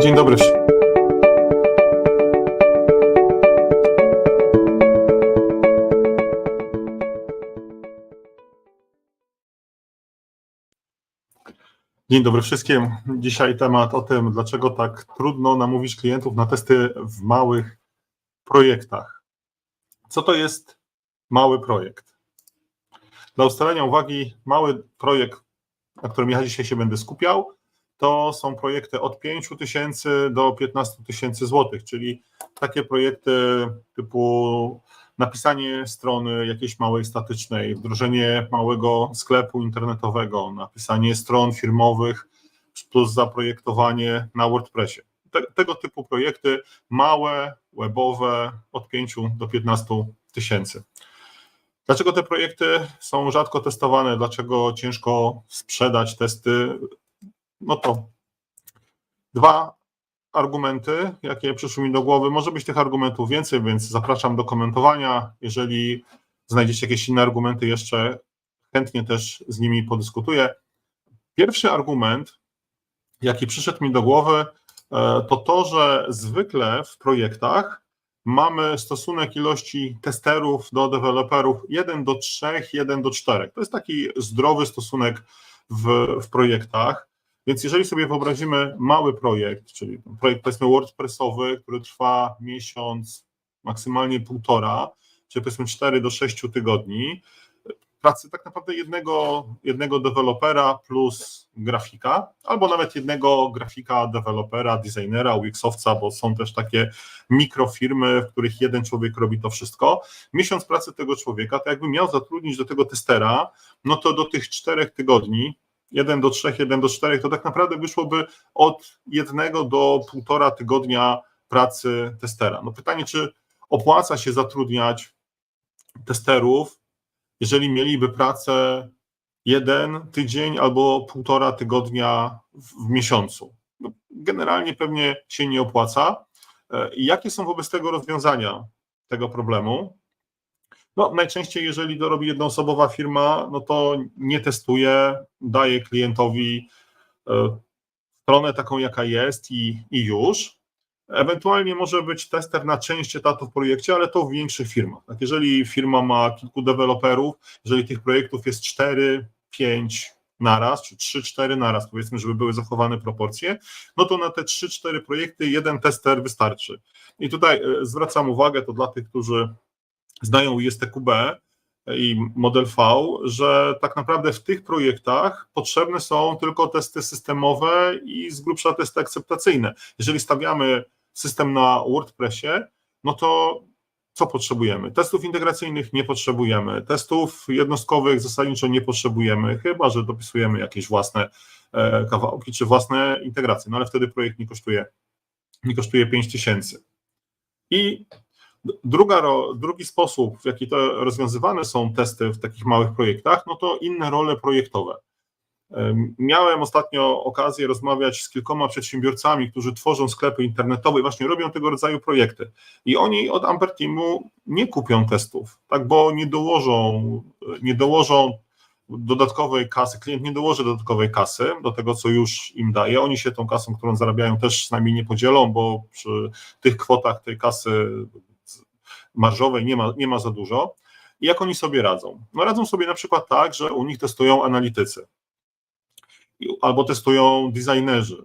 Dzień dobry. Dzień dobry wszystkim. Dzisiaj temat o tym, dlaczego tak trudno namówić klientów na testy w małych projektach. Co to jest mały projekt? Dla ustalenia uwagi, mały projekt, na którym ja dzisiaj się będę skupiał, to są projekty od 5 tysięcy do 15 tysięcy złotych, czyli takie projekty typu napisanie strony jakiejś małej statycznej, wdrożenie małego sklepu internetowego, napisanie stron firmowych plus zaprojektowanie na WordPressie. Te, tego typu projekty małe, webowe od 5 do 15 tysięcy. Dlaczego te projekty są rzadko testowane? Dlaczego ciężko sprzedać testy? No to dwa argumenty, jakie przyszły mi do głowy. Może być tych argumentów więcej, więc zapraszam do komentowania. Jeżeli znajdziecie jakieś inne argumenty, jeszcze chętnie też z nimi podyskutuję. Pierwszy argument, jaki przyszedł mi do głowy, e, to to, że zwykle w projektach mamy stosunek ilości testerów do deweloperów 1 do 3, 1 do 4. To jest taki zdrowy stosunek w, w projektach. Więc jeżeli sobie wyobrazimy mały projekt, czyli projekt powiedzmy WordPressowy, który trwa miesiąc, maksymalnie półtora, czyli powiedzmy 4 do 6 tygodni, pracy tak naprawdę jednego, jednego dewelopera plus grafika, albo nawet jednego grafika, dewelopera, designera, UX-owca, bo są też takie mikrofirmy, w których jeden człowiek robi to wszystko. Miesiąc pracy tego człowieka, to jakby miał zatrudnić do tego testera, no to do tych czterech tygodni 1 do 3, 1 do 4, to tak naprawdę wyszłoby od jednego do półtora tygodnia pracy testera. No pytanie, czy opłaca się zatrudniać testerów, jeżeli mieliby pracę jeden tydzień albo półtora tygodnia w, w miesiącu? No, generalnie pewnie się nie opłaca. E, I jakie są wobec tego rozwiązania tego problemu? No, najczęściej, jeżeli to robi jednoosobowa firma, no to nie testuje, daje klientowi e, stronę taką, jaka jest i, i już. Ewentualnie może być tester na część etatów w projekcie, ale to w większych firmach. Tak, jeżeli firma ma kilku deweloperów, jeżeli tych projektów jest 4, 5 naraz, czy 3-4 naraz, powiedzmy, żeby były zachowane proporcje, no to na te 3-4 projekty jeden tester wystarczy. I tutaj e, zwracam uwagę, to dla tych, którzy znają ISTQB i model V, że tak naprawdę w tych projektach potrzebne są tylko testy systemowe i z grubsza testy akceptacyjne. Jeżeli stawiamy system na WordPressie, no to co potrzebujemy? Testów integracyjnych nie potrzebujemy, testów jednostkowych zasadniczo nie potrzebujemy, chyba że dopisujemy jakieś własne e, kawałki czy własne integracje, no ale wtedy projekt nie kosztuje, nie kosztuje 5 tysięcy. I Druga, drugi sposób, w jaki to rozwiązywane są testy w takich małych projektach, no to inne role projektowe. Miałem ostatnio okazję rozmawiać z kilkoma przedsiębiorcami, którzy tworzą sklepy internetowe i właśnie robią tego rodzaju projekty. I oni od Amper Teamu nie kupią testów, tak, bo nie dołożą, nie dołożą dodatkowej kasy, klient nie dołoży dodatkowej kasy do tego, co już im daje. Oni się tą kasą, którą zarabiają, też z nami nie podzielą, bo przy tych kwotach tej kasy marżowej nie ma, nie ma za dużo. I jak oni sobie radzą? No radzą sobie na przykład tak, że u nich testują analitycy albo testują designerzy.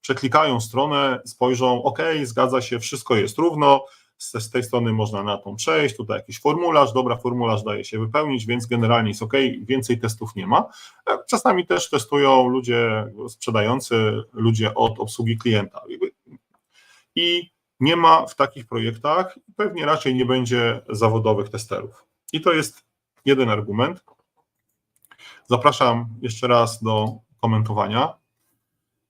Przeklikają stronę, spojrzą, OK, zgadza się, wszystko jest równo, z, tej strony można na tą przejść, tutaj jakiś formularz, dobra, formularz daje się wypełnić, więc generalnie jest OK, więcej testów nie ma. E, czasami też testują ludzie sprzedający, ludzie od obsługi klienta. I nie ma w takich projektach, pewnie raczej nie będzie zawodowych testerów. I to jest jeden argument. Zapraszam jeszcze raz do komentowania.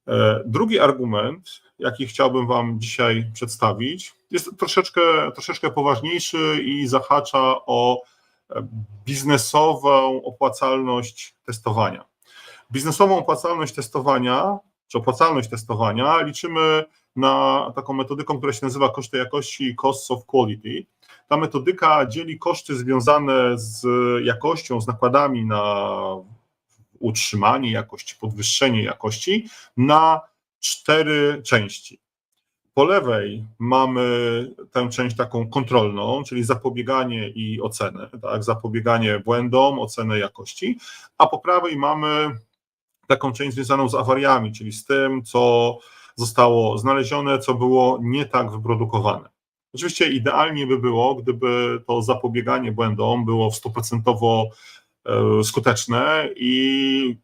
E, drugi argument, jaki chciałbym Wam dzisiaj przedstawić, jest troszeczkę, troszeczkę poważniejszy i zahacza o biznesową opłacalność testowania. Biznesową opłacalność testowania, czy opłacalność testowania liczymy na taką metodyką, która się nazywa koszty jakości costs of quality. Ta metodyka dzieli koszty związane z jakością, z nakładami na utrzymanie jakości, podwyższenie jakości na cztery części. Po lewej mamy tę część taką kontrolną, czyli zapobieganie i ocenę, tak, zapobieganie błędom, ocenę jakości, a po prawej mamy taką część związaną z awariami, czyli z tym, co zostało znalezione, co było nie tak wyprodukowane. Oczywiście idealnie by było, gdyby to zapobieganie błędom było stuprocentowo e, skuteczne i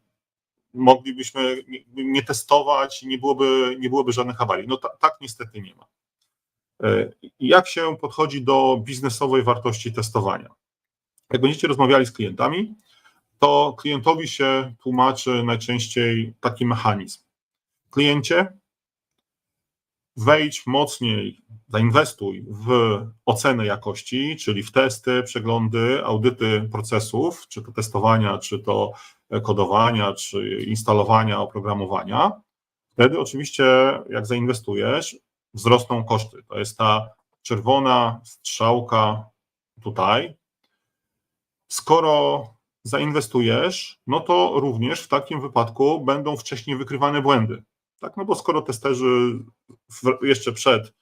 moglibyśmy nie testować, nie byłoby, nie byłoby żadnych awarii. No tak niestety nie ma. E, jak się podchodzi do biznesowej wartości testowania? Jak będziecie rozmawiali z klientami, to klientowi się tłumaczy najczęściej taki mechanizm. Kliencie, wejdź mocniej, zainwestuj w ocenę jakości, czyli w testy, przeglądy, audyty procesów, czy to testowania, czy to kodowania, czy instalowania oprogramowania. Wtedy oczywiście, jak zainwestujesz, wzrosną koszty. To jest ta czerwona strzałka tutaj. Skoro zainwestujesz, no to również w takim wypadku będą wcześniej wykrywane błędy. Tak, no bo skoro testerzy jeszcze przed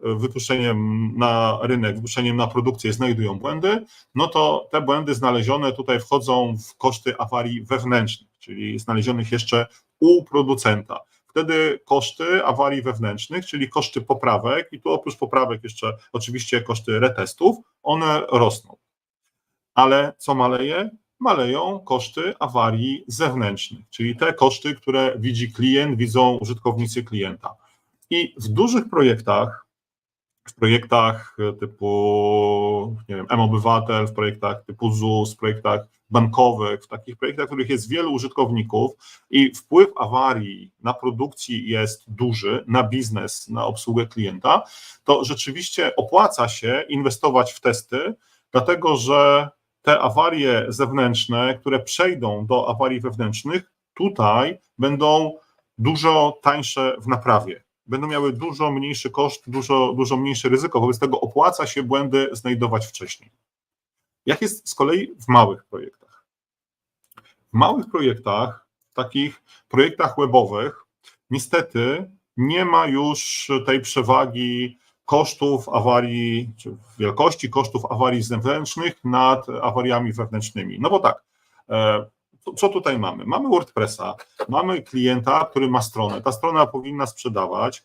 wypuszczeniem na rynek, wypuszczeniem na produkcję znajdują błędy, no to te błędy znalezione tutaj wchodzą w koszty awarii wewnętrznych, czyli znalezionych jeszcze u producenta. Wtedy koszty awarii wewnętrznych, czyli koszty poprawek, i tu oprócz poprawek jeszcze oczywiście koszty retestów, one rosną. Ale co maleje? Maleją koszty awarii zewnętrznych, czyli te koszty, które widzi klient, widzą użytkownicy klienta. I w dużych projektach w projektach typu, nie wiem, M-Obywatel, w projektach typu ZUS, w projektach bankowych, w takich projektach, w których jest wielu użytkowników i wpływ awarii na produkcji jest duży, na biznes, na obsługę klienta, to rzeczywiście opłaca się inwestować w testy, dlatego że te awarie zewnętrzne, które przejdą do awarii wewnętrznych, tutaj będą dużo tańsze w naprawie będą miały dużo mniejszy koszt, dużo, dużo mniejsze ryzyko, wobec tego opłaca się błędy znajdować wcześniej. Jak jest z kolei w małych projektach? W małych projektach, takich projektach webowych, niestety nie ma już tej przewagi kosztów awarii, czy wielkości kosztów awarii zewnętrznych nad awariami wewnętrznymi. No bo tak, e, co tutaj mamy? Mamy WordPressa, mamy klienta, który ma stronę. Ta strona powinna sprzedawać.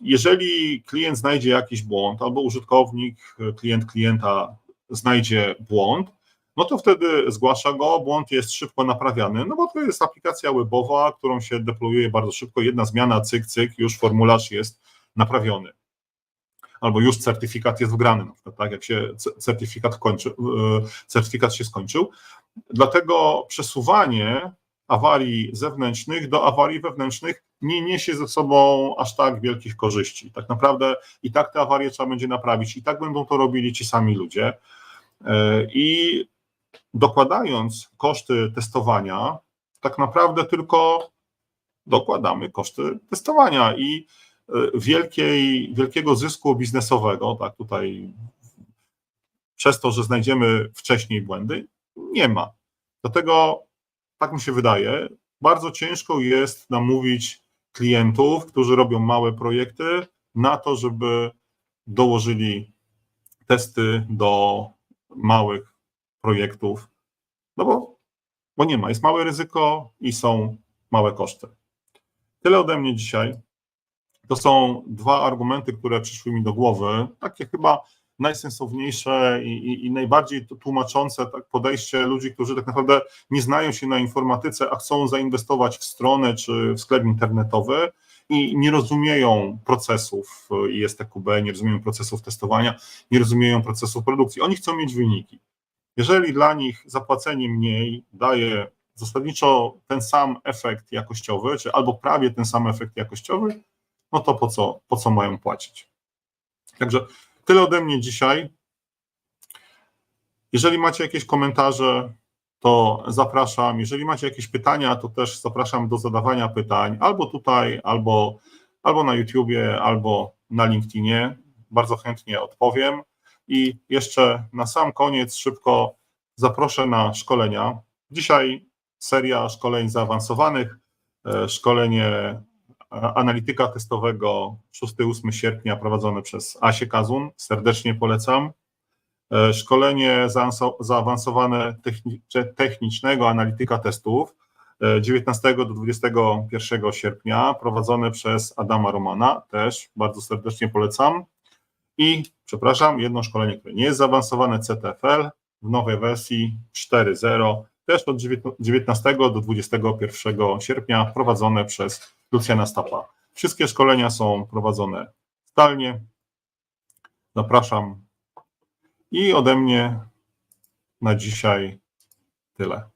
Jeżeli klient znajdzie jakiś błąd, albo użytkownik, klient klienta znajdzie błąd, no to wtedy zgłasza go, błąd jest szybko naprawiany, no bo to jest aplikacja webowa, którą się deployuje bardzo szybko, jedna zmiana, cyk, cyk, już formularz jest naprawiony. Albo już certyfikat jest wgrany, na przykład, tak, jak się certyfikat kończy, certyfikat się skończył. Dlatego przesuwanie awarii zewnętrznych do awarii wewnętrznych nie niesie ze sobą aż tak wielkich korzyści. Tak naprawdę i tak te awarie trzeba będzie naprawić, i tak będą to robili ci sami ludzie. E, I dokładając koszty testowania, tak naprawdę tylko dokładamy koszty testowania i e, wielkiej, wielkiego zysku biznesowego, tak tutaj przez to, że znajdziemy wcześniej błędy, nie ma. Dlatego, tak mi się wydaje, bardzo ciężko jest namówić klientów, którzy robią małe projekty, na to, żeby dołożyli testy do małych projektów, no bo, bo nie ma, jest małe ryzyko i są małe koszty. Tyle ode mnie dzisiaj. To są dwa argumenty, które przyszły mi do głowy, takie chyba najsensowniejsze i, i, i, najbardziej tłumaczące tak podejście ludzi, którzy tak naprawdę nie znają się na informatyce, a chcą zainwestować w stronę czy w sklep internetowy i nie rozumieją procesów ISTQB, nie rozumieją procesów testowania, nie rozumieją procesów produkcji. Oni chcą mieć wyniki. Jeżeli dla nich zapłacenie mniej daje zasadniczo ten sam efekt jakościowy, czy albo prawie ten sam efekt jakościowy, no to po co, po co mają płacić? Także Tyle ode mnie dzisiaj. Jeżeli macie jakieś komentarze, to zapraszam. Jeżeli macie jakieś pytania, to też zapraszam do zadawania pytań albo tutaj, albo, albo na YouTubie, albo na LinkedInie. Bardzo chętnie odpowiem. I jeszcze na sam koniec szybko zaproszę na szkolenia. Dzisiaj seria szkoleń zaawansowanych, e, szkolenie analityka testowego 6-8 sierpnia prowadzone przez Asię Kazun. Serdecznie polecam. E, Szkolenie zaawansowane technicznego analityka testów e, 19 do 21 sierpnia prowadzone przez Adama Romana. Też bardzo serdecznie polecam. I przepraszam, jedno szkolenie, które nie jest zaawansowane, CTFL w nowej wersji 4.0, też od 19 do 21 sierpnia, prowadzone przez Lucjana Stapa. Wszystkie szkolenia są prowadzone zdalnie. Zapraszam. I ode mnie na dzisiaj tyle.